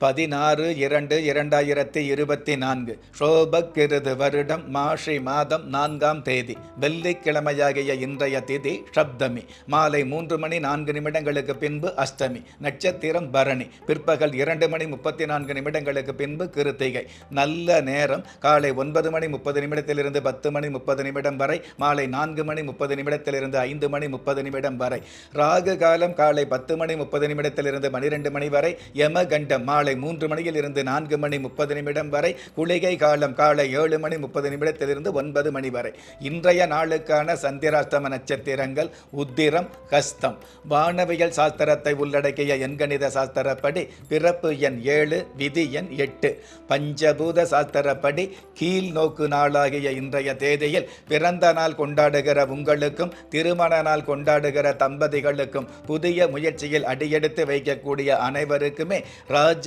பதினாறு இரண்டு இரண்டாயிரத்தி இருபத்தி நான்கு ஷோபக்கிருது வருடம் மாஷி மாதம் நான்காம் தேதி வெள்ளிக்கிழமையாகிய இன்றைய திதி சப்தமி மாலை மூன்று மணி நான்கு நிமிடங்களுக்கு பின்பு அஷ்டமி நட்சத்திரம் பரணி பிற்பகல் இரண்டு மணி முப்பத்தி நான்கு நிமிடங்களுக்கு பின்பு கிருத்திகை நல்ல நேரம் காலை ஒன்பது மணி முப்பது நிமிடத்திலிருந்து பத்து மணி முப்பது நிமிடம் வரை மாலை நான்கு மணி முப்பது நிமிடத்திலிருந்து ஐந்து மணி முப்பது நிமிடம் வரை ராகு காலம் காலை பத்து மணி முப்பது நிமிடத்திலிருந்து பனிரெண்டு மணி வரை யமகண்டம் மாலை காலை மூன்று மணியில் இருந்து நான்கு மணி முப்பது நிமிடம் வரை குளிகை காலம் காலை ஏழு மணி முப்பது நிமிடத்திலிருந்து ஒன்பது மணி வரை. இன்றைய நாளுக்கான சந்திராஷ்டம நட்சத்திரங்கள் உத்திரம் ஹஸ்தம் வானவியல் சாஸ்திரத்தை உள்ளடக்கிய எண்கணித சாஸ்திரப்படி பிறப்பு எண் ஏழு விதி எண் எட்டு. பஞ்சபூத சாஸ்திரப்படி கீழ் நோக்கு நாளாகிய இன்றைய தேதியில் பிறந்த நாள் கொண்டாடுகிற உங்களுக்கும் திருமண நாள் கொண்டாடுகிற தம்பதிகளுக்கும் புதிய முயற்சியில் அடியெடுத்து வைக்கக்கூடிய அனைவருக்குமே ராஜ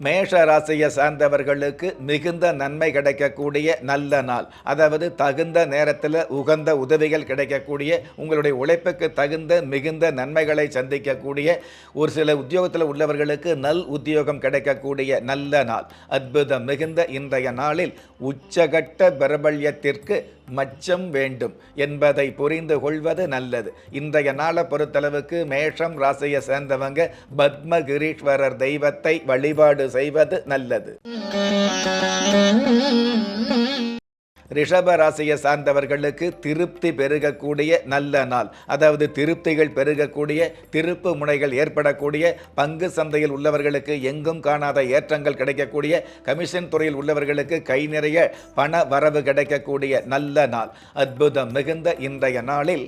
மேஷ ராசியை சார்ந்தவர்களுக்கு மிகுந்த நன்மை கிடைக்கக்கூடிய நல்ல நாள். அதாவது தகுந்த நேரத்தில் உகந்த உதவிகள் கிடைக்கக்கூடிய உங்களுடைய உழைப்புக்கு தகுந்த மிகுந்த நன்மைகளை சந்திக்கக்கூடிய ஒரு சில உத்தியோகத்தில் உள்ளவர்களுக்கு நல் உத்தியோகம் கிடைக்கக்கூடிய நல்ல நாள். அற்புதம் மிகுந்த இன்றைய நாளில் உச்சகட்ட பிரபல்யத்திற்கு மச்சம் வேண்டும் என்பதை புரிந்து கொள்வது நல்லது. இன்றைய நாளை பொறுத்தளவுக்கு மேஷம் ராசியை சேர்ந்தவங்க பத்மகிரீஸ்வரர் தெய்வத்தை வழிபாடு செய்வது நல்லது. ரிஷப ராசியை சார்ந்தவர்களுக்கு திருப்தி பெருகக்கூடிய நல்ல நாள். அதாவது திருப்திகள் பெருகக்கூடிய திருப்பு முனைகள் ஏற்படக்கூடிய பங்கு சந்தையில் உள்ளவர்களுக்கு எங்கும் காணாத ஏற்றங்கள் கிடைக்கக்கூடிய கமிஷன் துறையில் உள்ளவர்களுக்கு கை நிறைய பண வரவு கிடைக்கக்கூடிய நல்ல நாள். அற்புதம் மிகுந்த இன்றைய நாளில்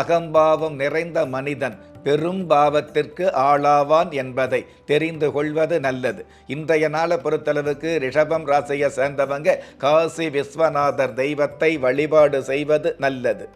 அகம்பாவம் நிறைந்த மனிதன் பெரும் பாவத்திற்கு ஆளாவான் என்பதை தெரிந்து கொள்வது நல்லது. இன்றைய நாளை பொறுத்தளவுக்கு ரிஷபம் ராசியை சேர்ந்தவங்க காசி விஸ்வநாதர் தெய்வத்தை வழிபாடு செய்வது நல்லது.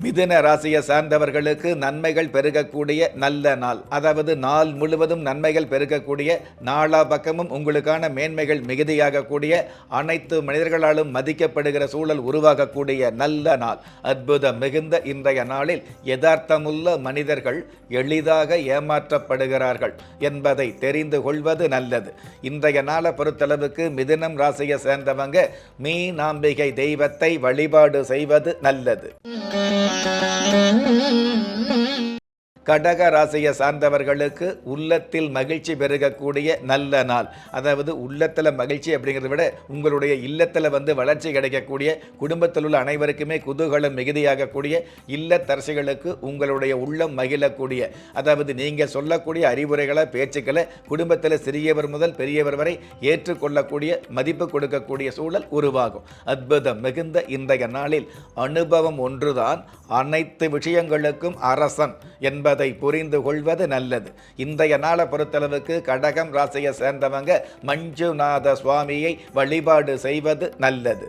மிதுன ராசியை சார்ந்தவர்களுக்கு நன்மைகள் பெருகக்கூடிய நல்ல நாள். அதாவது நாள் முழுவதும் நன்மைகள் பெருகக்கூடிய நாலா பக்கமும் உங்களுக்கான மேன்மைகள் மிகுதியாகக்கூடிய அனைத்து மனிதர்களாலும் மதிக்கப்படுகிற சூழல் உருவாகக்கூடிய நல்ல நாள். அற்புதம் மிகுந்த இன்றைய நாளில் யதார்த்தமுள்ள மனிதர்கள் எளிதாக ஏமாற்றப்படுகிறார்கள் என்பதை தெரிந்து கொள்வது நல்லது. இன்றைய நாளை பொறுத்தளவுக்கு மிதுனம் ராசியை சேர்ந்தவங்க மீனாம்பிகை தெய்வத்தை வழிபாடு செய்வது நல்லது. Mm-hmm. கடக ராசியை சார்ந்தவர்களுக்கு உள்ளத்தில் மகிழ்ச்சி பெருகக்கூடிய நல்ல நாள். அதாவது உள்ளத்தில் மகிழ்ச்சி அப்படிங்கிறத விட உங்களுடைய இல்லத்தில் வந்து வளர்ச்சி கிடைக்கக்கூடிய குடும்பத்தில் உள்ள அனைவருக்குமே குதூகலம் மிகுதியாகக்கூடிய இல்லத்தரசிகளுக்கு உங்களுடைய உள்ளம் மகிழக்கூடிய அதாவது நீங்கள் சொல்லக்கூடிய அறிவுரைகளை பேச்சுக்களை குடும்பத்தில் சிறியவர் முதல் பெரியவர் வரை ஏற்றுக்கொள்ளக்கூடிய மதிப்பு கொடுக்கக்கூடிய சூழல் உருவாகும். அற்புதம் மிகுந்த இன்றைய நாளில் அனுபவம் ஒன்றுதான். அனைத்து விஷயங்களுக்கும் அரசன் என்பது புரிந்து கொள்வது நல்லது. இன்றைய நாளை பொறுத்தளவுக்கு கடகம் ராசியை சேர்ந்தவங்க மஞ்சுநாத சுவாமியை வழிபாடு செய்வது நல்லது.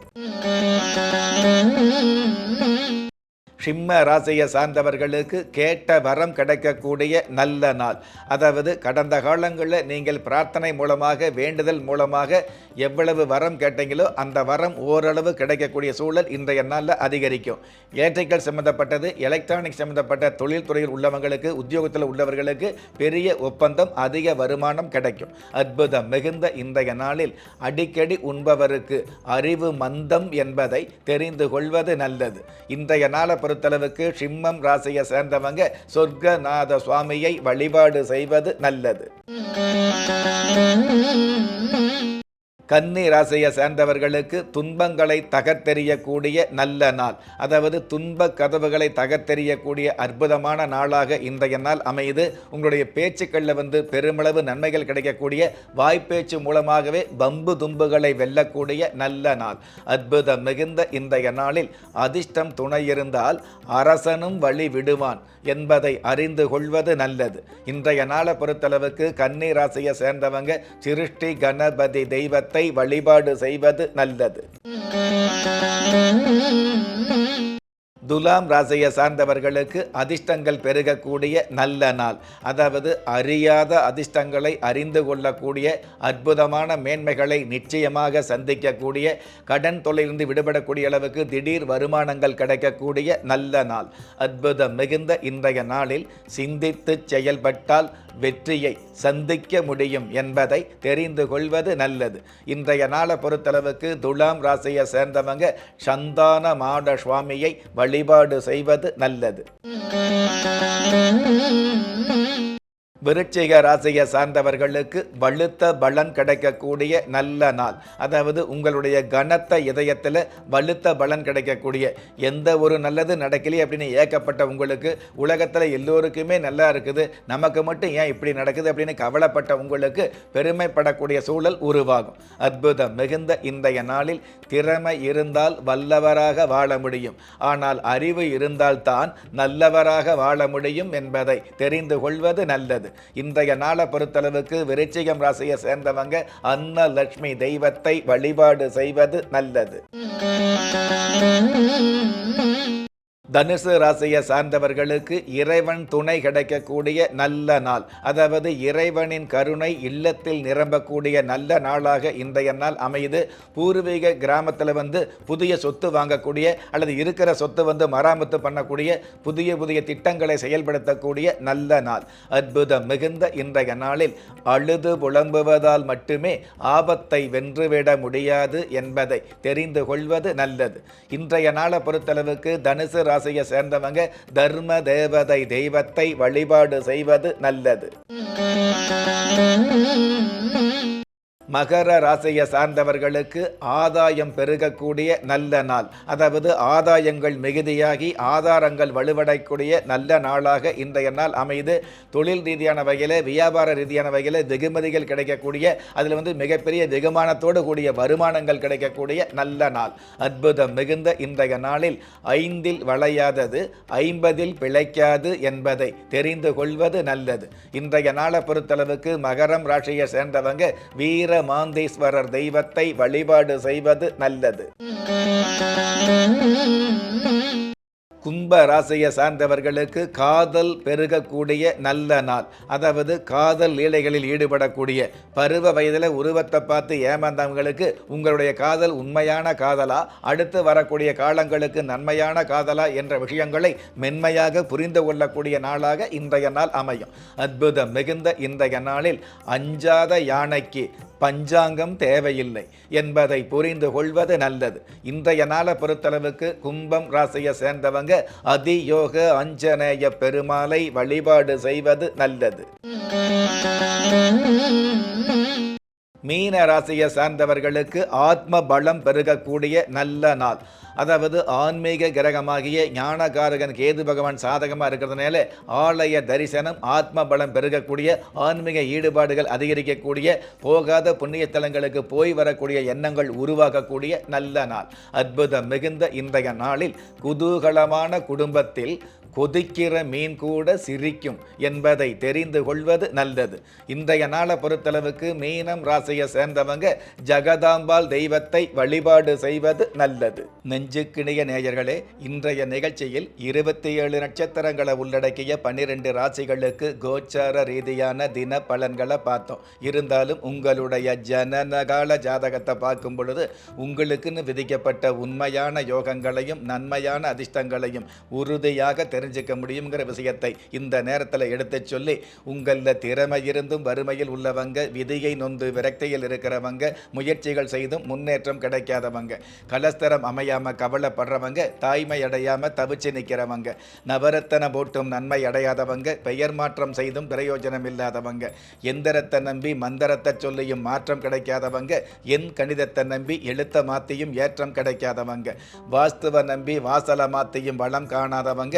சிம்ம ராசியை சார்ந்தவர்களுக்கு கேட்ட வரம் கிடைக்கக்கூடிய நல்ல நாள். அதாவது கடந்த காலங்களில் நீங்கள் பிரார்த்தனை மூலமாக வேண்டுதல் மூலமாக எவ்வளவு வரம் கேட்டீங்களோ அந்த வரம் ஓரளவு கிடைக்கக்கூடிய சூழல் இன்றைய நாளில் அதிகரிக்கும். எலக்ட்ரிக்கல் சம்மந்தப்பட்டது எலக்ட்ரானிக் சம்மந்தப்பட்ட தொழில்துறையில் உள்ளவங்களுக்கு உத்தியோகத்தில் உள்ளவர்களுக்கு பெரிய ஒப்பந்தம் அதிக வருமானம் கிடைக்கும். அற்புதம் மிகுந்த இன்றைய நாளில் அடிக்கடி உண்பவருக்கு அறிவு மந்தம் என்பதை தெரிந்து கொள்வது நல்லது. இன்றைய நாளை பொறுத்தளவுக்கு சிம்மம் ராசியை சேர்ந்தவங்க சொர்க்கநாத சுவாமியை வழிபாடு செய்வது நல்லது. கன்னி ராசியை சேர்ந்தவர்களுக்கு துன்பங்களை தகர்த்தெறியக்கூடிய நல்ல நாள். அதாவது துன்ப கதவுகளை தகர்த்தெறியக்கூடிய அற்புதமான நாளாக இன்றைய நாள் அமையுது. உங்களுடைய பேச்சுக்களில் வந்து பெருமளவு நன்மைகள் கிடைக்கக்கூடிய வாய்ப்பேச்சு மூலமாகவே பம்பு தும்புகளை வெல்லக்கூடிய நல்ல நாள். அற்புதம் மிகுந்த இன்றைய நாளில் அதிர்ஷ்டம் துணை இருந்தால் அரசனும் வழி விடுவான் என்பதை அறிந்து கொள்வது நல்லது. இன்றைய நாளை பொறுத்தளவுக்கு கன்னி ராசியை சேர்ந்தவங்க சிருஷ்டி கணபதி தெய்வத்தை வழிபாடு செய்வது நல்லது. துலாம் ராசியை சார்ந்தவர்களுக்கு அதிர்ஷ்டங்கள் பெருகக்கூடிய நல்ல நாள். அதாவது அறியாத அதிர்ஷ்டங்களை அறிந்து கொள்ளக்கூடிய அற்புதமான மேன்மைகளை நிச்சயமாக சந்திக்கக்கூடிய கடன் தொலைலிருந்து விடுபடக்கூடிய அளவுக்கு திடீர் வருமானங்கள் கிடைக்கக்கூடிய நல்ல நாள். அற்புதம் மிகுந்த இன்றைய நாளில் சிந்தித்து செயல்பட்டால் வெற்றியை சந்திக்க முடியும் என்பதை தெரிந்து கொள்வது நல்லது. இன்றைய நாளை பொறுத்தளவுக்கு துலாம் ராசியை சேர்ந்தவங்க சந்தான மாட சுவாமியை வழிபாடு செய்வது நல்லது. விருச்சிக ராசியை சார்ந்தவர்களுக்கு வலுத்த பலன் கிடைக்கக்கூடிய நல்ல நாள். அதாவது உங்களுடைய கனத்த இதயத்தில் வலுத்த பலன் கிடைக்கக்கூடிய எந்த ஒரு நல்லது நடக்கலையே அப்படின்னு ஏக்கப்பட்ட உங்களுக்கு உலகத்தில் எல்லோருக்குமே நல்லா இருக்குது. நமக்கு மட்டும் ஏன் இப்படி நடக்குது அப்படின்னு கவலைப்பட்ட உங்களுக்கு பெருமைப்படக்கூடிய சூழல் உருவாகும். அற்புதம் மிகுந்த இன்றைய நாளில் திறமை இருந்தால் வல்லவராக வாழ முடியும். ஆனால் அறிவு இருந்தால்தான் நல்லவராக வாழ முடியும் என்பதை தெரிந்து கொள்வது நல்லது. இன்றைய நாளை பொறுத்தளவுக்கு விருச்சிகம் ராசியை சேர்ந்தவங்க அன்னலட்சுமி தெய்வத்தை வழிபாடு செய்வது நல்லது. தனுசு ராசியை சார்ந்தவர்களுக்கு இறைவன் துணை கிடைக்கக்கூடிய நல்ல நாள். அதாவது இறைவனின் கருணை இல்லத்தில் நிரம்பக்கூடிய நல்ல நாளாக இன்றைய நாள் அமையுது. பூர்வீக கிராமத்தில் வந்து புதிய சொத்து வாங்கக்கூடிய அல்லது இருக்கிற சொத்து வந்து மராமத்து பண்ணக்கூடிய புதிய புதிய திட்டங்களை செயல்படுத்தக்கூடிய நல்ல நாள். அற்புதம் மிகுந்த இன்றைய நாளில் அழுது புலம்புவதால் மட்டுமே ஆபத்தை வென்றுவிட முடியாது என்பதை தெரிந்து கொள்வது நல்லது. இன்றைய நாளை பொறுத்தளவுக்கு தனுசு ராசியை சேர்ந்தவங்க தர்ம தேவதை தெய்வத்தை வழிபாடு செய்வது நல்லது. மகர ராசியை சார்ந்தவர்களுக்கு ஆதாயம் பெருகக்கூடிய நல்ல நாள். அதாவது ஆதாயங்கள் மிகுதியாகி ஆதாரங்கள் வலுவடையக்கூடிய நல்ல நாளாக இன்றைய நாள் அமைது தொழில் ரீதியான வகையில் வியாபார ரீதியான வகையில் வெகுமதிகள் கிடைக்கக்கூடிய அதில் வந்து மிகப்பெரிய வெகுமானத்தோடு கூடிய வருமானங்கள் கிடைக்கக்கூடிய நல்ல நாள். அற்புதம் மிகுந்த இன்றைய நாளில் ஐந்தில் வளையாதது ஐம்பதில் பிழைக்காது என்பதை தெரிந்து கொள்வது நல்லது. இன்றைய நாளை பொறுத்தளவுக்கு மகரம் ராசியை சேர்ந்தவங்க வீர மாந்தேஸ்வரர் தெய்வத்தை வழிபாடு செய்வது நல்லது. கும்ப ராசியை சார்ந்தவர்களுக்கு காதல் பெருகக்கூடிய நல்ல நாள். அதாவது காதல் லீலைகளில் ஈடுபடக்கூடிய பருவ வயதில் உருவத்தை பார்த்து ஏமாந்தவங்களுக்கு உங்களுடைய காதல் உண்மையான காதலா? அடுத்து வரக்கூடிய காலங்களுக்கு நன்மையான காதலா? என்ற விஷயங்களை மென்மையாக புரிந்து கொள்ளக்கூடிய நாளாக இன்றைய நாள் அமையும். அற்புதம் மிகுந்த இன்றைய நாளில் அஞ்சாத யானைக்கு பஞ்சாங்கம் தேவையில்லை என்பதை புரிந்து கொள்வது நல்லது. இன்றைய நாளை பொறுத்தளவுக்கு கும்பம் ராசியை சேர்ந்தவங்க அதியோக அஞ்சனேய பெருமாளை வழிபாடு செய்வது நல்லது. மீன ராசியை சார்ந்தவர்களுக்கு ஆத்ம பலம் பெருகக்கூடிய நல்ல நாள். அதாவது ஆன்மீக கிரகமாகிய ஞானகாரகன் கேது பகவான் சாதகமாக இருக்கிறதுனால ஆலய தரிசனம் ஆத்ம பலம் பெருகக்கூடிய ஆன்மீக ஈடுபாடுகள் அதிகரிக்கக்கூடிய போகாத புண்ணிய தலங்களுக்கு போய் வரக்கூடிய எண்ணங்கள் உருவாக்கக்கூடிய நல்ல நாள். அற்புதம் மிகுந்த இன்றைய நாளில் குதூகலமான குடும்பத்தில் கொதிக்கிற மீன் கூட சிரிக்கும் என்பதை தெரிந்து கொள்வது நல்லது. இன்றைய நாளை பொறுத்தளவுக்கு மீனம் ராசியை சேர்ந்தவங்க ஜகதாம்பால் தெய்வத்தை வழிபாடு செய்வது நல்லது. நெஞ்சுக்கிணைய நேயர்களே இன்றைய நிகழ்ச்சியில் இருபத்தி ஏழு நட்சத்திரங்களை உள்ளடக்கிய பன்னிரெண்டு ராசிகளுக்கு கோச்சார ரீதியான தின பலன்களை பார்த்தோம். இருந்தாலும் உங்களுடைய ஜனனகால ஜாதகத்தை பார்க்கும் பொழுது உங்களுக்குன்னு விதிக்கப்பட்ட உண்மையான யோகங்களையும் நன்மையான அதிர்ஷ்டங்களையும் உறுதியாக தெரிந்து தெரிஞ்சுக்க முடியுங்கிற விஷயத்தை இந்த நேரத்தில் எடுத்துச் சொல்லி உங்களில் திறமை இருந்தும் வறுமையில் உள்ளவங்க விதியை நொந்து விரக்தியில் இருக்கிறவங்க முயற்சிகள் செய்தும் முன்னேற்றம் கிடைக்காதவங்க கலஸ்தரம் அமையாமல் கவலைப்படுறவங்க தாய்மை அடையாமல் தவிச்சு நிற்கிறவங்க நவரத்தன போட்டும் நன்மை அடையாதவங்க பெயர் மாற்றம் செய்தும் பிரயோஜனம் இல்லாதவங்க எந்திரத்தை நம்பி மந்திரத்தை சொல்லியும் மாற்றம் கிடைக்காதவங்க என் கணிதத்தை நம்பி எழுத்த மாத்தியும் ஏற்றம் கிடைக்காதவங்க வாஸ்துவ நம்பி வாசல மாத்தியும் வளம் காணாதவங்க